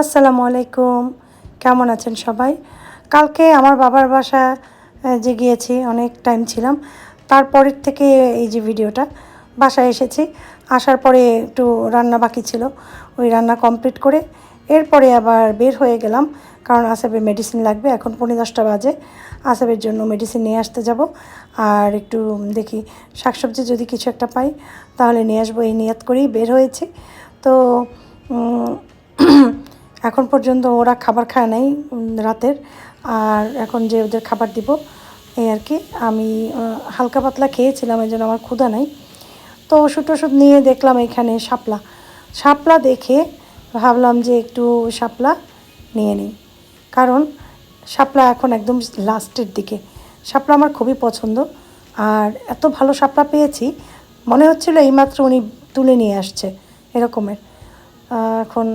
আসসালামু আলাইকুম। কেমন আছেন সবাই? কালকে আমার বাবার বাসা যে গিয়েছি, অনেক টাইম ছিলাম। তারপরের থেকে এই যে ভিডিওটা, বাসায় এসেছি। আসার পরে একটু রান্না বাকি ছিল। ওই রান্না কমপ্লিট করে এরপরে আবার বের হয়ে গেলাম। কারণ আসেবের মেডিসিন লাগবে। এখন পনেরো দশটা বাজে। আসেবের জন্য মেডিসিন নিয়ে আসতে যাব। আর একটু দেখি, শাকসবজি যদি কিছু একটা পাই, তাহলে নিয়ে আসব। এই নিয়াত করেই বের হয়েছি। তো এখন পর্যন্ত ওরা খাবার খায় নাই রাতের। আর এখন যে ওদের খাবার দিব, এই আর কি। আমি হালকা পাতলা খেয়েছিলাম, এই জন্য আমার ক্ষুধা নাই। তো ওষুধ টষুধ নিয়ে দেখলাম এখানে শাপলা। শাপলা দেখে ভাবলাম যে একটু শাপলা নিয়ে নিই। কারণ শাপলা এখন একদম লাস্টের দিকে। শাপলা আমার খুবই পছন্দ। আর এত ভালো শাপলা পেয়েছি, মনে হচ্ছিল এইমাত্র উনি তুলে নিয়ে আসছে, এরকমের। এখন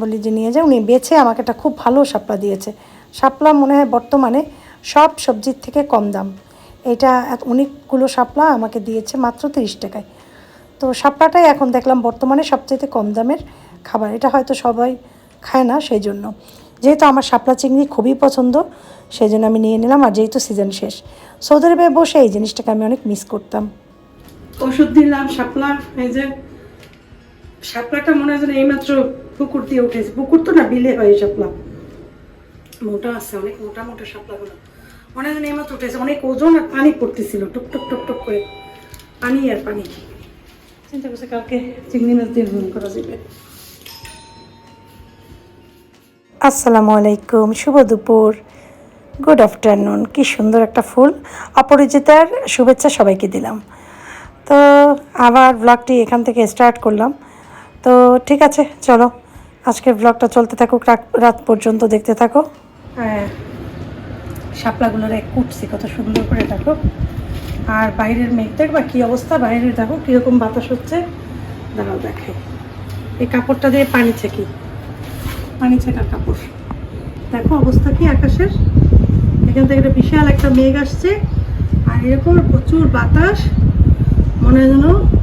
বলি যে নিয়ে যাও। উনি বেছে আমাকে একটা খুব ভালো শাপলা দিয়েছে। শাপলা মনে হয় বর্তমানে সব সবজির থেকে কম দাম। এটা অনেকগুলো শাপলা আমাকে দিয়েছে মাত্র তিরিশ টাকায়। তো শাপলাটাই এখন দেখলাম বর্তমানে সবচেয়ে কম দামের খাবার। এটা হয়তো সবাই খায় না সেই জন্য যেহেতু আমার শাপলা চিংড়ি খুবই পছন্দ সেই জন্য আমি নিয়ে নিলাম আর যেহেতু সিজন শেষ। সৌদি আরবে বসে এই জিনিসটাকে আমি অনেক মিস করতাম। ওষুধ দিলাম, শাপলা, এই যে শাপলাটা মনে হয় যেন এইমাত্র পুকুর দিয়ে উঠেছে। পুকুর তো না, বিলে হয় শাপলা মোটা আছে, অনেক মোটা মোটা শাপলাগুলো মনে হয় যেন এইমাত্র উঠেছে। অনেক ওজন আর পানি পড়তেছিল, টুক টুক টুক টুক করে। পানি আর পানি। চিন্তা করছে কালকে চিংড়ি মাছ দিয়ে ভ্রমণ করা যাবে। আসসালামু আলাইকুম, শুভ দুপুর। গুড আফটারনুন, কি সুন্দর একটা ফুল। অপরিচিতার শুভেচ্ছা সবাইকে দিলাম। তো আবার ব্লগটি এখান থেকে স্টার্ট করলাম। তো ঠিক আছে, চলো। আজকের ব্লগটা চলতে থাকুক, রাত- পর্যন্ত দেখতে থাকো। হ্যাঁ শাপলাগুলোর এক কুটছি কত সুন্দর করে দেখো। আর বাইরের মেঘ দেখবা কি অবস্থা? বাইরের দেখো কীরকম বাতাস হচ্ছে। দাঁড়াও দেখাই এই কাপড়টা দিয়ে পানি ছেঁকি। পানি ছেঁকার কাপড়। দেখো অবস্থা কি আকাশের? এখান থেকে একটা বিশাল একটা মেঘ আসছে। আর এরকম প্রচুর বাতাস। মনে হয় যেন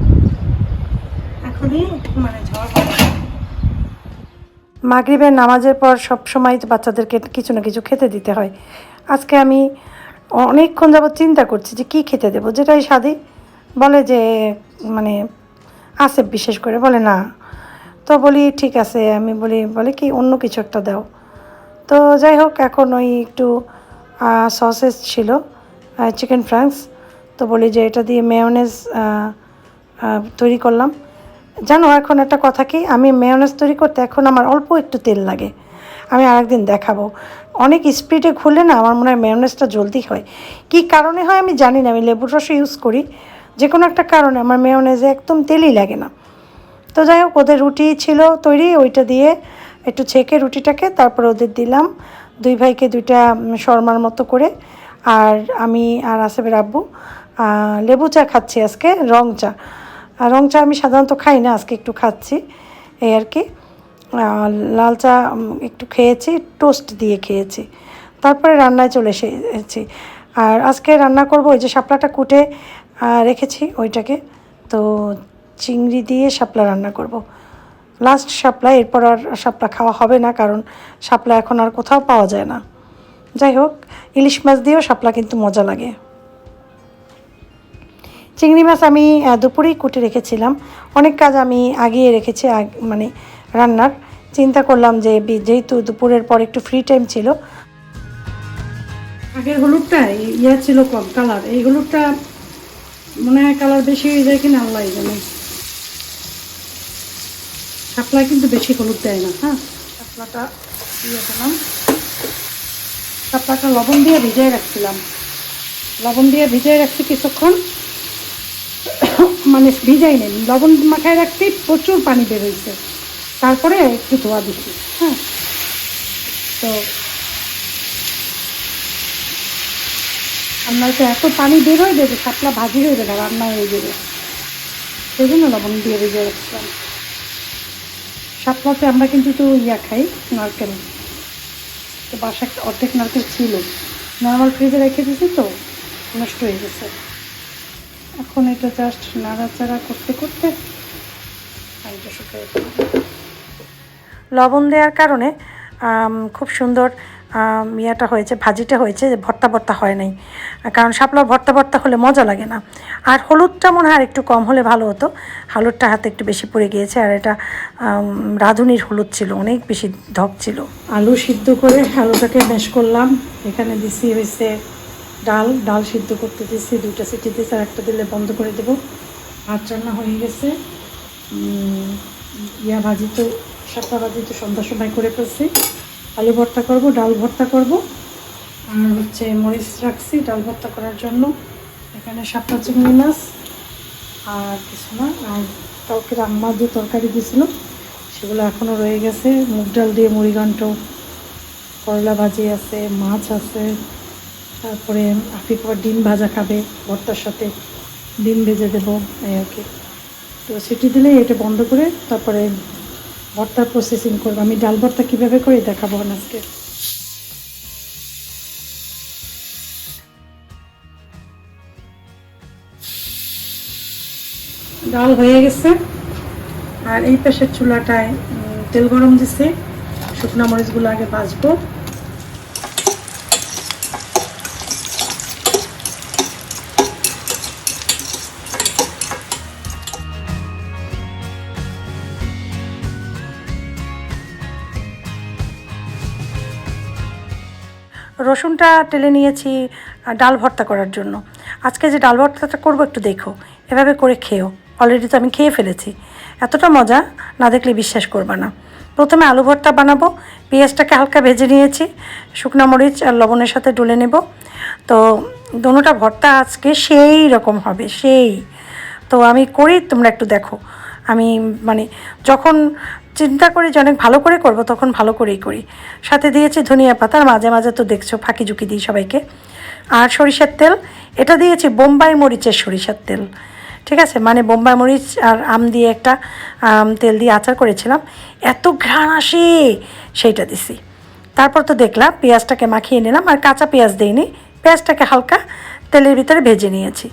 এখনই মানে ঝড়। মাগরিবের নামাজের পর সব সময় বাচ্চাদেরকে কিছু না কিছু খেতে দিতে হয়। আজকে আমি অনেকক্ষণ যাবত চিন্তা করছি যে কি খেতে দেবো? যেটাই স্বাদী বলে যে মানে আসে বিশেষ করে বলে, না। তো বলি, ঠিক আছে। আমি বলি, বলে কি, অন্য কিছু একটা দাও। তো যাই হোক, এখন ওই একটু সসেস ছিল চিকেন ফ্রাঙ্কস তো বলি যে এটা দিয়ে মেয়নেজ তৈরি করলাম। জানো, এখন একটা কথা কি? আমি মেয়নেজ তৈরি করতে এখন আমার অল্প একটু তেল লাগে। আমি আরেকদিন দেখাবো। অনেক স্পিডে খুলে না আমার মনে হয় মেয়নেজটা জলদি হয়। কী কারণে হয় আমি জানি না, আমি লেবুর রস ইউজ করি। যে কোনো একটা কারণে আমার মেয়নেজে একদম তেলই লাগে না। তো যাই হোক, ওদের রুটি ছিল তৈরি, ওইটা দিয়ে একটু ছেঁকে রুটিটাকে তারপর ওদের দিলাম। দুই ভাইকে দুইটা শর্মার মতো করে। আর আমি আর আসেবের আব্বু লেবু চা খাচ্ছি আজকে, রং চা। আর রং চা আমি সাধারণত খাই না, আজকে একটু খাচ্ছি, এই আর কি। লাল চা একটু খেয়েছি, টোস্ট দিয়ে খেয়েছি। তারপরে রান্নায় চলে এসেছি। আর আজকে রান্না করব ওই যে শাপলাটা কুটে রেখেছি ওইটাকে। তো চিংড়ি দিয়ে শাপলা রান্না করব। লাস্ট শাপলা, এরপর আর শাপলা খাওয়া হবে না, কারণ শাপলা এখন আর কোথাও পাওয়া যায় না। যাই হোক, ইলিশ মাছ দিয়েও শাপলা কিন্তু মজা লাগে। চিংড়ি মাছ আমি দুপুরেই কুটে রেখেছিলাম। অনেক কাজ আমি আগিয়ে রেখেছি মানে রান্নার। চিন্তা করলাম যে যেহেতু দুপুরের পর একটু ফ্রি টাইম ছিল। আগের হলুদটা ইয়ে ছিল কম কালার এই হলুদটা মনে হয় কালার বেশি হয়ে যায় কিনা আল্লাহ জানে। শাপলায় কিন্তু বেশি হলুদ দেয় না হ্যাঁ? শাপলাটা দিয়ে দিলাম। শাপলাটা লবণ দিয়ে ভিজিয়ে রাখছিলাম। লবণ দিয়ে ভিজিয়ে রাখছি কিছুক্ষণ। মানে ভিজাই নেই। লবণ মাখায় রাখতে প্রচুর পানি বেরোইছে তারপরে একটু ধোয়া দিচ্ছি হ্যাঁ। তো রান্নায় তো এত পানি বের হয়ে যাবে শাপলা ভাজি হয়ে যাবে রান্না হয়ে যাবে সেই জন্য লবণ দিয়ে ভেজে রাখছিলাম শাপলাতে আমরা কিন্তু তো ইয়া খাই, নারকেল। তো বাসা অর্ধেক নারকেল ছিল। নর্মাল ফ্রিজে রেখে দিয়েছি তো, নষ্ট হয়ে গেছে। এখন এটা জাস্ট নাড়াচাড়া করতে করতে পানিটা শুকিয়ে লবণ দেওয়ার কারণে খুব সুন্দর ইয়েটা হয়েছে ভাজিটা হয়েছে যে ভর্তা ভর্তা হয় নাই। কারণ শাপলা ভর্তা ভর্তা হলে মজা লাগে না। আর হলুদটা মনে হয় একটু কম হলে ভালো হতো। হলুদটা হাতে একটু বেশি পড়ে গিয়েছে আর এটা রাঁধুনির হলুদ ছিল অনেক বেশি ধক ছিল। আলু সিদ্ধ করে আলুটাকে ম্যাশ করলাম। এখানে দিছি হয়েছে ডাল ডাল সিদ্ধ করতে দিচ্ছি দুইটা সিটি দিয়েছি আর একটা দিলে বন্ধ করে দেবো। ভাত রান্না হয়ে গেছে। ইয়া ভাজি তো, সাতটা ভাজি তো সন্ধ্যার সময় করে ফেলছি। আলু ভর্তা করব, ডাল ভর্তা করব। আর হচ্ছে মরিচ রাখছি ডাল ভর্তা করার জন্য। এখানে সাতটা চিংড়ি মাছ, আর কিছু না, আর কাউকে আম্মা যে তরকারি দিয়েছিল, সেগুলো এখনও রয়ে গেছে। মুগ ডাল দিয়ে মুড়িঘণ্ট, করলা ভাজি আছে, মাছ আছে। তারপরে আফিক আবার ডিম ভাজা খাবে, ভর্তার সাথে ডিম ভেজে দেবো, এই আর কি। তো সিটি দিলে এটা বন্ধ করে তারপরে ভর্তার প্রসেসিং করব। আমি ডাল ভর্তা কীভাবে করে দেখাবো আজকে? ডাল হয়ে গেছে। আর এই পাশের চুলাটায় তেল গরম দিছে। শুকনো মরিচগুলো আগে ভাজবো। রসুনটা টেলে নিয়েছি ডাল ভর্তা করার জন্য। আজকে যে ডাল ভর্তাটা করব একটু দেখো, এভাবে করে খেও। অলরেডি তো আমি খেয়ে ফেলেছি। এতটা মজা না দেখলে বিশ্বাস করবে না। প্রথমে আলু ভর্তা বানাবো, পেঁয়াজটাকে হালকা ভেজে নিয়েছি, শুকনো মরিচ আর লবণের সাথে ডলে নেব। তো দোনোটা ভর্তা আজকে সেই রকম হবে, সেই। তো আমি করি, তোমরা একটু দেখো। আমি মানে যখন চিন্তা করি যে অনেক ভালো করে করব তখন ভালো করেই করি। সাথে দিয়েছি ধনিয়া পাতা আর মাঝে মাঝে তো দেখছ ফাঁকি ঝুঁকি দিই সবাইকে। আর সরিষার তেল এটা দিয়েছি বোম্বাই মরিচের সরিষার তেল। ঠিক আছে? মানে বোম্বাই মরিচ আর আম দিয়ে একটা আম, তেল দিয়ে আচার করেছিলাম। এত ঘ্রাণ আসে সেইটা দিছি। তারপর তো দেখলাম পেঁয়াজটাকে মাখিয়ে নিলাম আর কাঁচা পেঁয়াজ দিইনি। পেঁয়াজটাকে হালকা তেলের ভিতরে ভেজে নিয়েছি।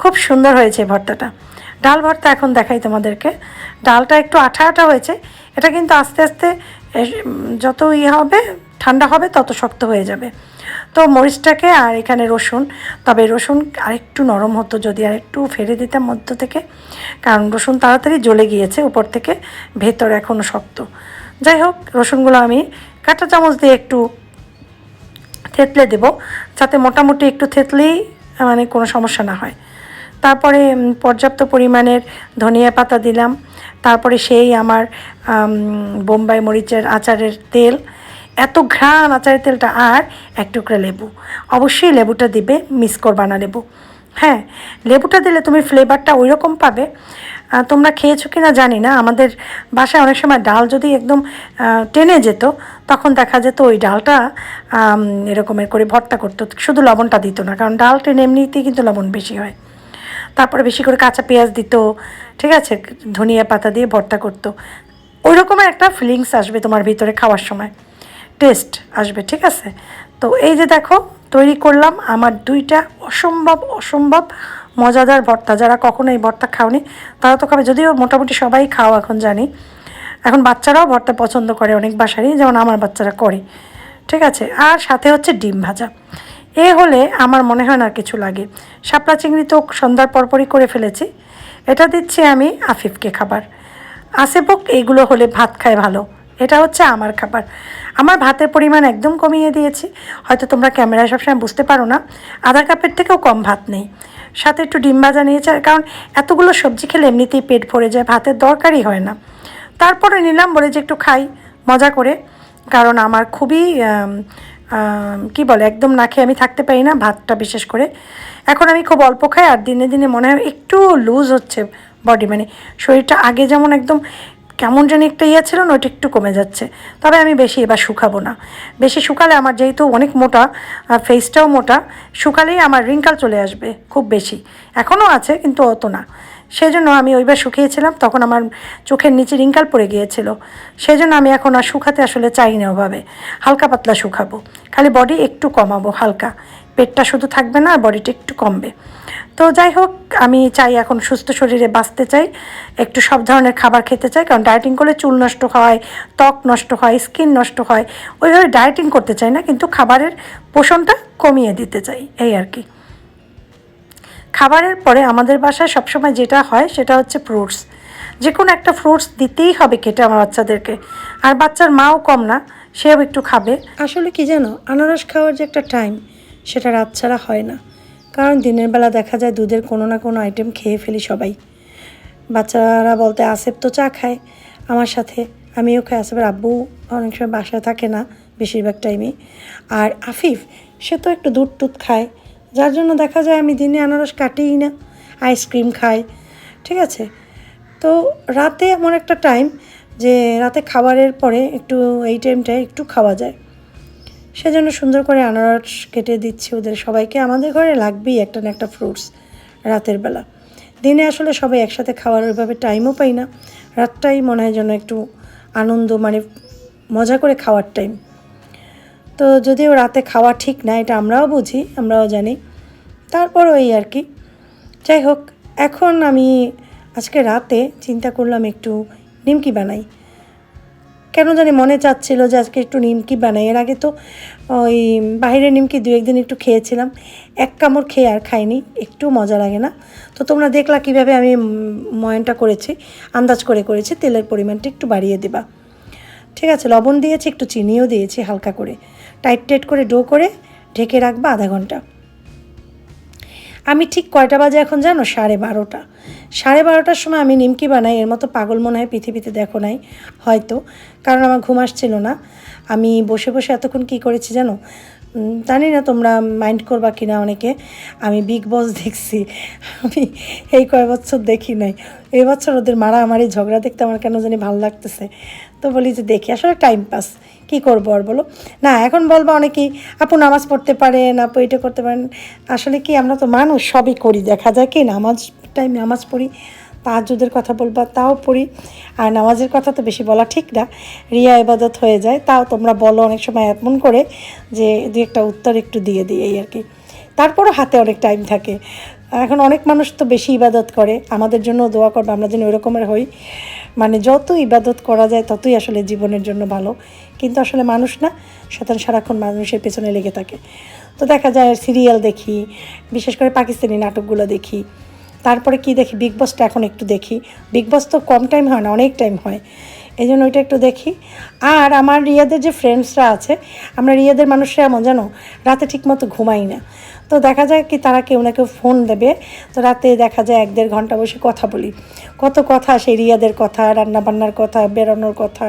খুব সুন্দর হয়েছে ভর্তাটা। ডাল ভর্তা এখন দেখাই তোমাদেরকে। ডালটা একটু আঠা আঠা হয়েছে। এটা কিন্তু আস্তে আস্তে যত ইয়ে হবে, ঠান্ডা হবে, তত শক্ত হয়ে যাবে। তো মরিচটাকে আর এখানে রসুন। তবে রসুন আরেকটু নরম হতো যদি আরেকটু ফেলে দিতাম মধ্য থেকে। কারণ রসুন তাড়াতাড়ি জ্বলে গিয়েছে উপর থেকে, ভেতর এখনও শক্ত। যাই হোক, রসুনগুলো আমি কাঁটা চামচ দিয়ে একটু থেতলে দেব। যাতে মোটামুটি একটু থেতলেই মানে কোনো সমস্যা না হয়। তারপরে পর্যাপ্ত পরিমাণের ধনিয়া পাতা দিলাম। তারপরে সেই আমার বোম্বাই মরিচের আচারের তেল। এত ঘ্রাণ আচারের তেলটা আর এক টুকরা লেবু। অবশ্যই লেবুটা দিবে মিস করবা না লেবু। হ্যাঁ লেবুটা দিলে তুমি ফ্লেভারটা ওই রকম পাবে তোমরা খেয়েছো কি না জানি না। আমাদের বাসায় অনেক সময় ডাল যদি একদম টেনে যেত, তখন দেখা যেত ওই ডালটা এরকমের করে ভর্তা করতো। শুধু লবণটা দিত না, কারণ ডাল টেনে এমনিতেই কিন্তু লবণ বেশি হয়। তারপরে বেশি করে কাঁচা পেঁয়াজ দিত, ঠিক আছে? ধনিয়া পাতা দিয়ে ভর্তা করতো। ওই রকমের একটা ফিলিংস আসবে তোমার ভিতরে খাওয়ার সময়। টেস্ট আসবে, ঠিক আছে? তো এই যে দেখো, তৈরি করলাম আমার দুইটা অসম্ভব অসম্ভব মজাদার ভর্তা। যারা কখনো এই ভর্তা খাওনি, তারা তো খাবে। যদিও মোটামুটি সবাই খাও এখন, জানি। এখন বাচ্চারাও ভর্তা পছন্দ করে অনেক বাসারই, যেমন আমার বাচ্চারা করে, ঠিক আছে? আর সাথে হচ্ছে ডিম ভাজা। এ হলে আমার মনে হয় না কিছু লাগে। শাপলা চিংড়ি তো সন্ধ্যার পরপরই করে ফেলেছি। এটা দিচ্ছি আমি আফিফকে খাবার। আসেবক এইগুলো হলে ভাত খায় ভালো। এটা হচ্ছে আমার খাবার। আমার ভাতের পরিমাণ একদম কমিয়ে দিয়েছি। হয়তো তোমরা ক্যামেরায় সবসময় বুঝতে পারো না। আধা কাপের থেকেও কম ভাত নেই। সাথে একটু ডিম ভাজা নিয়েছে, আর কারণ এতগুলো সবজি খেলে এমনিতেই পেট ভরে যায়, ভাতের দরকারই হয় না। তারপরে নিলাম বলে যে একটু খাই, মজা করে। কারণ আমার খুবই কি বলে, একদম না খেয়ে আমি থাকতে পারি না, ভাতটা বিশেষ করে। এখন আমি খুব অল্প খাই আর দিনে দিনে মনে হয় একটু লুজ হচ্ছে বডি মানে শরীরটা আগে যেমন একদম কেমন যেন একটা ইয়ে ছিল না ওটা একটু কমে যাচ্ছে। তবে আমি বেশি এবার শুকাবো না। বেশি শুকালে আমার যেহেতু অনেক মোটা ফেসটাও মোটা, শুকালেই আমার রিঙ্কাল চলে আসবে খুব বেশি। এখনও আছে, কিন্তু অত না। সেই জন্য আমি ওইবার শুকিয়েছিলাম, তখন আমার চোখের নিচে রিঙ্কাল পড়ে গিয়েছিল। সেই জন্য আমি এখন আর শুকাতে আসলে চাই না ওভাবে। হালকা পাতলা শুকাবো। খালি বডি একটু কমাবো, হালকা। পেটটা শুধু থাকবে না আর বডিটা একটু কমবে। তো যাই হোক, আমি চাই এখন সুস্থ শরীরে বাঁচতে চাই, একটু সব ধরনের খাবার খেতে চাই, কারণ ডায়েটিং করলে চুল নষ্ট হয়, ত্বক নষ্ট হয় স্কিন নষ্ট হয়, ওইভাবে ডায়েটিং করতে চাই না, কিন্তু খাবারের পোষণটা কমিয়ে দিতে চাই, এই আর কি। খাবারের পরে আমাদের বাসায় সবসময় যেটা হয় সেটা হচ্ছে ফ্রুটস যে কোনো একটা ফ্রুটস দিতেই হবে কেটে আমার বাচ্চাদেরকে। আর বাচ্চার মাও কম না, সেও একটু খাবে। আসলে কি জানো, আনারস খাওয়ার যে একটা টাইম সেটা রাত ছাড়া হয় না। কারণ দিনের বেলা দেখা যায় দুধের কোনো না কোনো আইটেম খেয়ে ফেলি সবাই। বাচ্চারা বলতে আসেফ তো চা খায়, আমার সাথে, আমিও খাই। আসেফের আব্বু অনেক সময় বাসায় থাকে না, বেশিরভাগ টাইমে আর আফিফ, সে তো একটু দুধ টুধ খায়। যার জন্য দেখা যায় আমি দিনে আনারস কাটিই না আইসক্রিম খাই, ঠিক আছে? তো রাতে এমন একটা টাইম যে রাতে খাবারের পরে একটু এই টাইমটায় একটু খাওয়া যায়। সেজন্য সুন্দর করে আনারস কেটে দিচ্ছি ওদের সবাইকে। আমাদের ঘরে লাগবেই একটা না একটা ফ্রুটস রাতের বেলা। দিনে আসলে সবাই একসাথে খাওয়ার ওইভাবে টাইমও পাই না। রাতটাই মনে হয় যেন একটু আনন্দ মানে মজা করে খাওয়ার টাইম তো যদিও রাতে খাওয়া ঠিক না, এটা আমরাও বুঝি, আমরাও জানি। তারপরও এই আর কি। যাই হোক, এখন আমি আজকে রাতে চিন্তা করলাম একটু নিমকি বানাই। কেন জানি মনে চাচ্ছিল যে আজকে একটু নিমকি বানাই। এর আগে তো ওই বাইরের নিমকি দু একদিন একটু খেয়েছিলাম। এক কামড় খেয়ে আর খাইনি, একটু মজা লাগে না। তো তোমরা দেখলা কীভাবে আমি ময়নটা করেছি, আন্দাজ করে করেছি, তেলের পরিমাণটা একটু বাড়িয়ে দেবা। ঠিক আছে, লবণ দিয়েছি, একটু চিনিও দিয়েছি হালকা করে। টাইট টাইট করে ডো করে ঢেকে রাখবা আধা ঘণ্টা। আমি ঠিক কয়টা বাজে এখন জানো? সাড়ে বারোটা। সাড়ে বারোটার সময় আমি নিমকি বানাই, এর মতো পাগল মনে হয় পৃথিবীতে দেখো নাই, হয়তো। কারণ আমার ঘুম আসছিল না। আমি বসে বসে এতক্ষণ কী করেছি জানো? জানি না তোমরা মাইন্ড করবা কিনা অনেকে। আমি বিগ বস দেখছি। আমি এই কয় বছর দেখি নাই। এই বছর ওদের মারামারি, ঝগড়া দেখতে আমার কেন জানি ভালো লাগতেছে। তো বলি যে দেখি, আসলে টাইম পাস কী করব আর বলো? না, এখন বলব অনেকেই আপু নামাজ পড়তে পারেন, আপু এটা করতে পারেন। আসলে কি আমরা তো মানুষ, সবই করি। দেখা যায় কি নামাজ টাইম নামাজ পড়ি। তাহাজুদের কথা বলবা, তাও পড়ি। আর নামাজের কথা তো বেশি বলা ঠিক না। রিয়া ইবাদত হয়ে যায়। তাও তোমরা বলো অনেক সময় এমন করে যে দু একটা উত্তর একটু দিয়ে দিই এই আর কি। তারপরও হাতে অনেক টাইম থাকে। এখন অনেক মানুষ তো বেশি ইবাদত করে। আমাদের জন্য দোয়া করবে, আমরা যেন ওই রকমের হই। মানে যত ইবাদত করা যায়, ততই আসলে জীবনের জন্য ভালো। কিন্তু আসলে মানুষ না শতান সারাক্ষণ মানুষের পেছনে লেগে থাকে। তো দেখা যায় সিরিয়াল দেখি, বিশেষ করে পাকিস্তানি নাটকগুলো দেখি। তারপরে কি দেখি? বিগ বসটা এখন একটু দেখি। বিগ বস তো কম টাইম হয় না, অনেক টাইম হয়। এই জন্য ওইটা একটু দেখি। আর আমার রিয়াদের যে ফ্রেন্ডসরা আছে, আমরা রিয়াদের মানুষরা এমন, জানো? রাতে ঠিকমতো ঘুমাই না। তো দেখা যায় কি তারা কেউ না কেউ ফোন দেবে। তো রাতে দেখা যায় এক দেড় ঘণ্টা বসে কথা বলি। কত কথা, সেই রিয়াদের কথা, রান্নাবান্নার কথা, বেরোনোর কথা।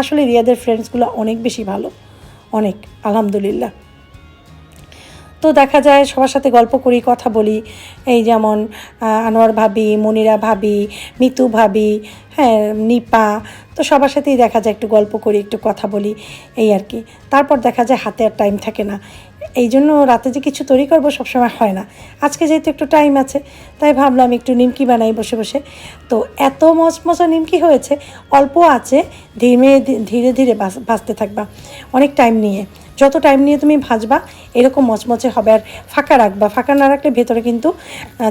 আসলে রিয়াদের ফ্রেন্ডসগুলো অনেক বেশি ভালো। অনেক, আলহামদুলিল্লাহ। তো দেখা যায় সবার সাথে গল্প করি, কথা বলি। এই যেমন আনোয়ার ভাবি, মনিরা ভাবি, মিতু ভাবি হ্যাঁ নিপা, তো সবার সাথেই দেখা যায় একটু গল্প করি, একটু কথা বলি, এই আর কি। তারপর দেখা যায় হাতে আর টাইম থাকে না। এই জন্য রাতে যে কিছু তৈরি করব সবসময় হয় না। আজকে যেহেতু একটু টাইম আছে, তাই ভাবলাম একটু নিমকি বানাই বসে বসে। তো এত মচমচা নিমকি হয়েছে, অল্প আছে ধীরে ধীরে ধীরে ভাজ- ভাজতে থাকবা। অনেক টাইম নিয়ে। যত টাইম নিয়ে তুমি ভাজবা, এরকম মচমচে হবে। আর ফাঁকা রাখবা। ফাঁকা না রাখলে ভেতরে কিন্তু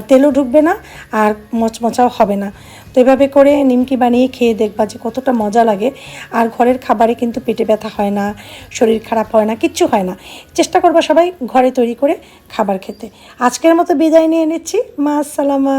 তেলও ঢুকবে না, আর মচমচাও হবে না। তো এভাবে করে নিমকি বানিয়ে খেয়ে দেখবা যে কতটা মজা লাগে। আর ঘরের খাবারে কিন্তু পেটে ব্যথা হয় না, শরীর খারাপ হয় না, কিচ্ছু হয় না। চেষ্টা করবা সবাই ঘরে তৈরি করে খাবার খেতে। আজকের মতো বিদায় নিয়ে নিচ্ছি। মা আসসালামা